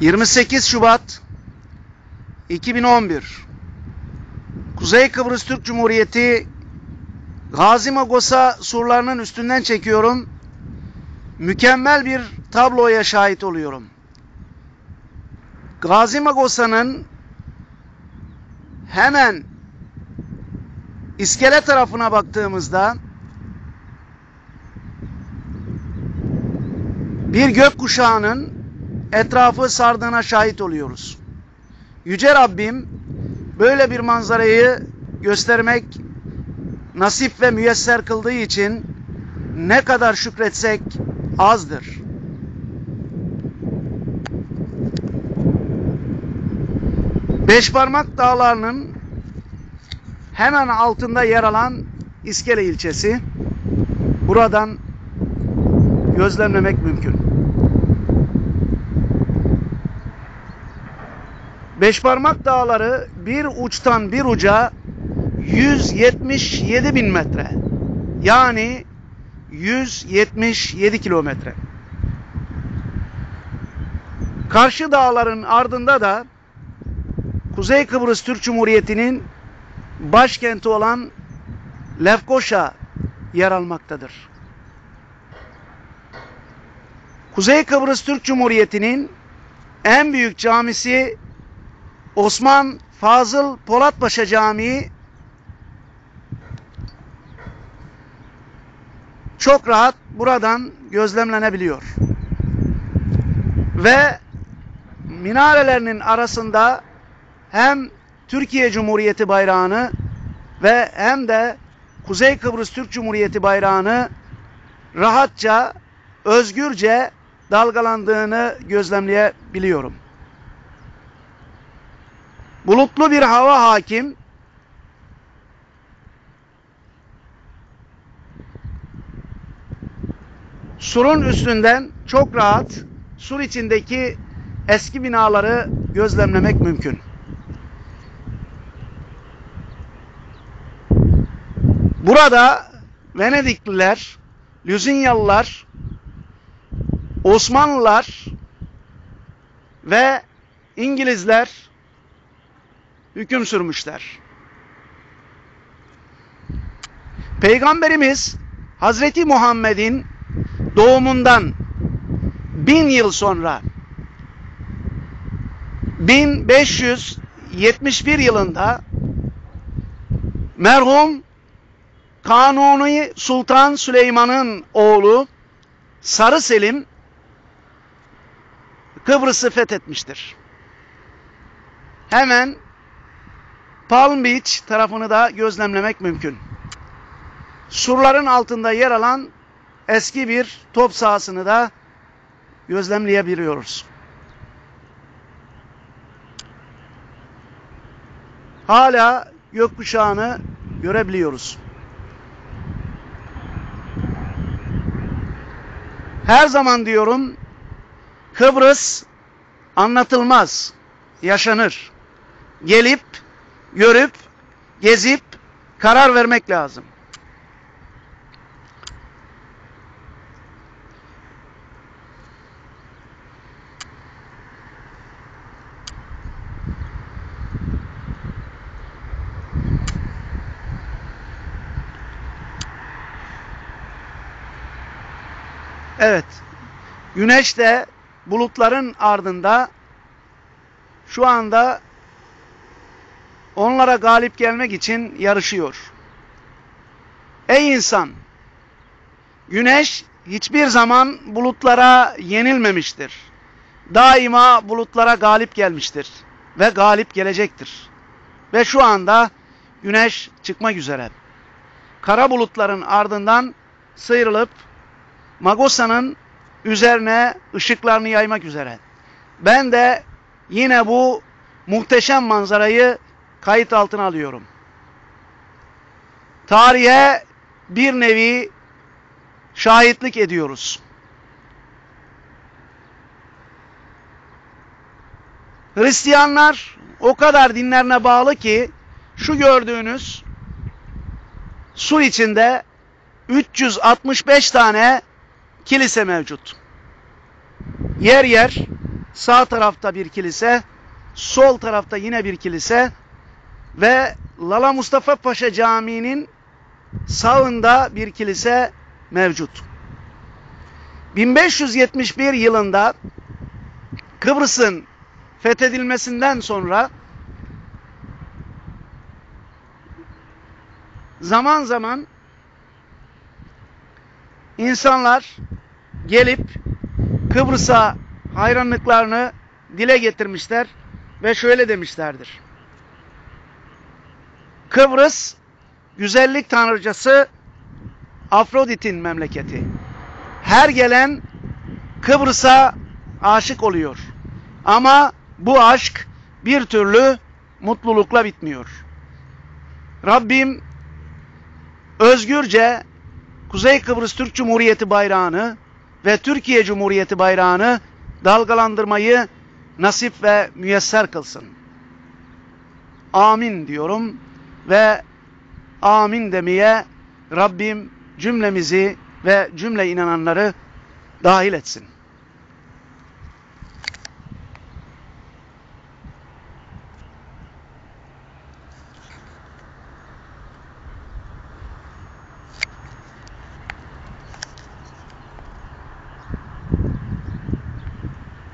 28 Şubat 2011 Kuzey Kıbrıs Türk Cumhuriyeti Gazi Magosa surlarının üstünden çekiyorum. Mükemmel bir tabloya şahit oluyorum. Gazi Magosa'nın hemen iskele tarafına baktığımızda bir gök kuşağının etrafı sardığına şahit oluyoruz. Yüce Rabbim böyle bir manzarayı göstermek nasip ve müyesser kıldığı için ne kadar şükretsek azdır. Beş parmak dağlarının hemen altında yer alan İskele ilçesi buradan gözlemlemek mümkün. Beşparmak dağları bir uçtan bir uca 177 bin metre. Yani 177 kilometre. Karşı dağların ardında da Kuzey Kıbrıs Türk Cumhuriyeti'nin başkenti olan Lefkoşa yer almaktadır. Kuzey Kıbrıs Türk Cumhuriyeti'nin en büyük camisi Osman Fazıl Polatpaşa Camii çok rahat buradan gözlemlenebiliyor. Ve minarelerinin arasında hem Türkiye Cumhuriyeti bayrağını ve hem de Kuzey Kıbrıs Türk Cumhuriyeti bayrağını rahatça, özgürce dalgalandığını gözlemleyebiliyorum. Bulutlu bir hava hakim. Surun üstünden çok rahat sur içindeki eski binaları gözlemlemek mümkün. Burada Venedikliler, Lüzinyalılar, Osmanlılar ve İngilizler hüküm sürmüşler. Peygamberimiz Hazreti Muhammed'in doğumundan bin yıl sonra 1571 yılında merhum Kanuni Sultan Süleyman'ın oğlu Sarı Selim Kıbrıs'ı fethetmiştir. Hemen Palm Beach tarafını da gözlemlemek mümkün. Surların altında yer alan eski bir top sahasını da gözlemleyebiliyoruz. Hala gökkuşağını görebiliyoruz. Her zaman diyorum Kıbrıs anlatılmaz, yaşanır. Gelip, görüp, gezip karar vermek lazım. Evet. Güneş de bulutların ardında şu anda onlara galip gelmek için yarışıyor. Ey insan! Güneş hiçbir zaman bulutlara yenilmemiştir. Daima bulutlara galip gelmiştir ve galip gelecektir. Ve şu anda güneş çıkmak üzere. Kara bulutların ardından sıyrılıp Magosa'nın üzerine ışıklarını yaymak üzere. Ben de yine bu muhteşem manzarayı kayıt altına alıyorum. Tarihe bir nevi şahitlik ediyoruz. Hristiyanlar o kadar dinlerine bağlı ki şu gördüğünüz su içinde 365 tane kilise mevcut. Yer yer sağ tarafta bir kilise, sol tarafta yine bir kilise ve Lala Mustafa Paşa Camii'nin sağında bir kilise mevcut. 1571 yılında Kıbrıs'ın fethedilmesinden sonra zaman zaman insanlar gelip Kıbrıs'a hayranlıklarını dile getirmişler ve şöyle demişlerdir. Kıbrıs güzellik tanrıcası Afrodit'in memleketi. Her gelen Kıbrıs'a aşık oluyor. Ama bu aşk bir türlü mutlulukla bitmiyor. Rabbim özgürce Kuzey Kıbrıs Türk Cumhuriyeti bayrağını ve Türkiye Cumhuriyeti bayrağını dalgalandırmayı nasip ve müyesser kılsın. Amin diyorum ve amin demeye Rabbim cümlemizi ve cümle inananları dahil etsin.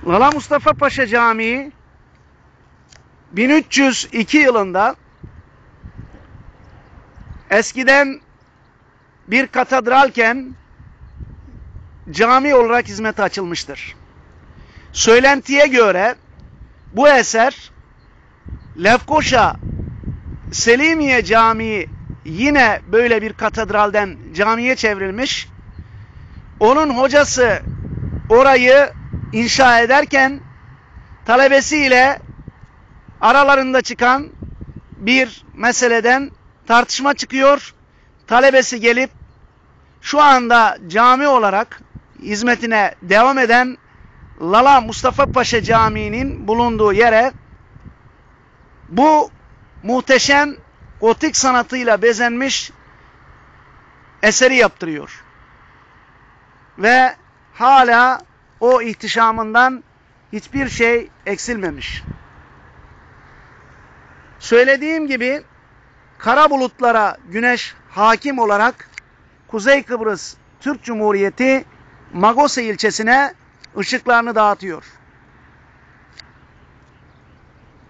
Lala Mustafa Paşa Camii 1302 yılında eskiden bir katedralken cami olarak hizmete açılmıştır. Söylentiye göre bu eser Lefkoşa Selimiye Camii yine böyle bir katedralden camiye çevrilmiş. Onun hocası orayı inşa ederken talebesiyle aralarında çıkan bir meseleden tartışma çıkıyor. Talebesi gelip şu anda cami olarak hizmetine devam eden Lala Mustafa Paşa Camii'nin bulunduğu yere bu muhteşem gotik sanatıyla bezenmiş eseri yaptırıyor. Ve hala o ihtişamından hiçbir şey eksilmemiş. Söylediğim gibi kara bulutlara güneş hakim olarak Kuzey Kıbrıs Türk Cumhuriyeti Magose ilçesine ışıklarını dağıtıyor.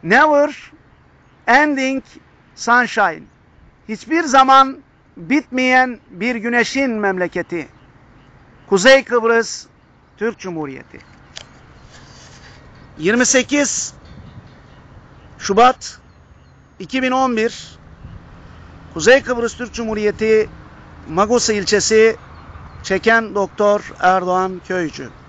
Never ending sunshine. Hiçbir zaman bitmeyen bir güneşin memleketi. Kuzey Kıbrıs Türk Cumhuriyeti. 28 Şubat 2011 Kuzey Kıbrıs Türk Cumhuriyeti Magosa ilçesi çeken Doktor Erdoğan Köycü.